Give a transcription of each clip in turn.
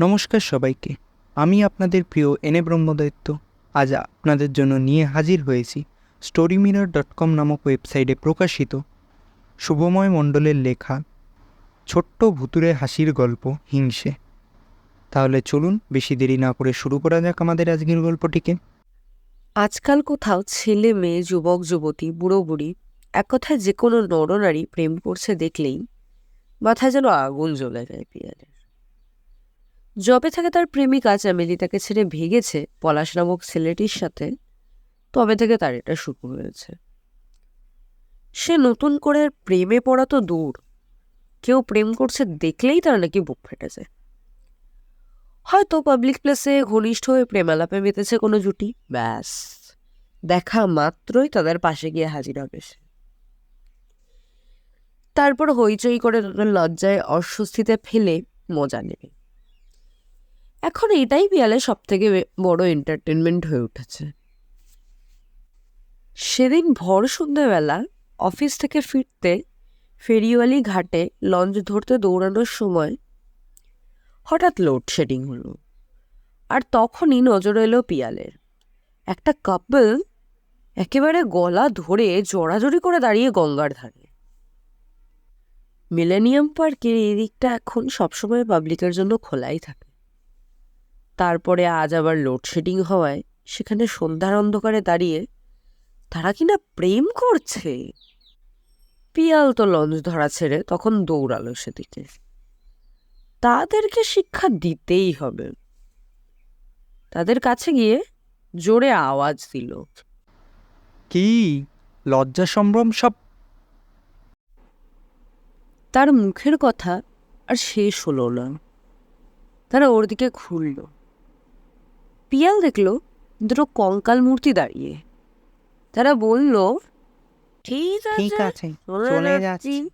নমস্কার সবাইকে। আমি আপনাদের প্রিয় এনে ব্রহ্মদৈত্য। আজ আপনাদের জন্য নিয়ে হাজির হয়েছি স্টোরি মিরর ডট কম নামক ওয়েবসাইটে প্রকাশিত শুভময় মণ্ডলের লেখা ছোট্ট ভুতুরে হাসির গল্প হিংসে। তাহলে চলুন বেশি দেরি না করে শুরু করা যাক আমাদের আজকের গল্পটিকে। আজকাল কোথাও ছেলে, মেয়ে, যুবক, যুবতী, বুড়ো, বুড়ি এক কথায় যে কোনো নরনারী প্রেম করছে দেখলেই মাথায় যেন আগুন জ্বলে যায় পিয়ালের জবে থেকে তার প্রেমিকা চামেলি তাকে ছেড়ে ভেগেছে পলাশ নামক ছেলেটির সাথে। তবে থেকে তার এটা শুরু হয়েছে। সে নতুন করে প্রেমে পড়া তো দূর। কেউ প্রেম করছে দেখলেই তার নাকি বুক ফেটে যায়। হয়তো পাবলিক প্লেসে ঘনিষ্ঠ হয়ে প্রেমালাপে মেতেছে কোনো জুটি। ব্যাস, দেখা মাত্রই তাদের পাশে গিয়ে হাজির হবে সে। তারপর হইচই করে তাদের লজ্জায় অস্বস্তিতে ফেলে মজা নেবে। এখন এটাই পিয়ালে সব থেকে বড় এন্টারটেনমেন্ট হয়ে উঠেছে। সেদিন ভর সন্ধ্যাবেলা অফিস থেকে ফিরতে ফেরিওয়ালি ঘাটে লঞ্চ ধরতে দৌড়ানোর সময় হঠাৎ লোডশেডিং হলো। আর তখনই নজর এলো পিয়ালের। একটা কাপল একেবারে গলা ধরে জড়াজড়ি করে দাঁড়িয়ে গঙ্গার ধারে। মিলেনিয়াম পার্কের এই দিকটা এখন সবসময় পাবলিকের জন্য খোলাই থাকে। তারপরে আজ আবার লোডশেডিং হওয়ায় সেখানে সন্ধ্যার অন্ধকারে দাঁড়িয়ে তারা কিনা প্রেম করছে? পিয়াল তো লঞ্চ ধরা ছেড়ে তখন দৌড়ালো সেদিকে। তাদেরকে শিক্ষা দিতেই হবে। তাদের কাছে গিয়ে জোরে আওয়াজ দিল। কি? লজ্জা সম্ভ্রম সব? তার মুখের কথা আর শেষ হলো না। তারা ওর দিকে ঘুরল পিয়াল দেখল দুটো কঙ্কাল মূর্তি দাঁড়িয়ে। তারা বলল ঠিক ঠিক আছে চলে যাচ্ছি।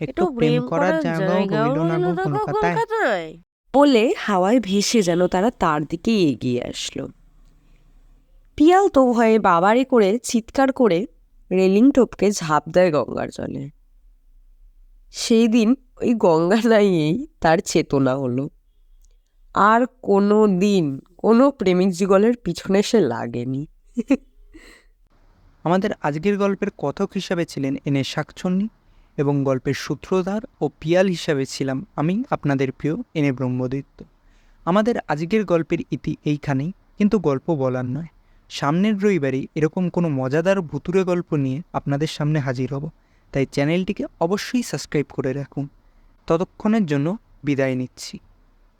একটু প্রেম করার জায়গাও হইল না গো কলকাতায় কলকাতায়। বলে হাওয়ায় ভেসে যেন তারা তার দিকে এগিয়ে আসলো। পিয়াল তো ভয়ে বাবারে করে চিৎকার করে রেলিং টপকে ঝাঁপ দেয় গঙ্গার জলে। সেই দিন ওই গঙ্গা নাইয়েই তার চেতনা হলো। আর কোনো দিন কোনো প্রেমিক যুগলের পিছনে সে লাগেনি। আমাদের আজকের গল্পের কথক হিসাবে ছিলেন এনে শাকচন্নি এবং গল্পের সূত্রধার ও পিয়াল হিসাবে ছিলাম আমি, আপনাদের প্রিয় এনে ব্রহ্মদৈত্য। আমাদের আজকের গল্পের ইতি এইখানেই, কিন্তু গল্প বলার নয়। সামনের রবিবারই এরকম কোনো মজাদার ভুতুরে গল্প নিয়ে আপনাদের সামনে হাজির হব। তাই চ্যানেলটিকে অবশ্যই সাবস্ক্রাইব করে রাখুন। ততক্ষণের জন্য বিদায় নিচ্ছি।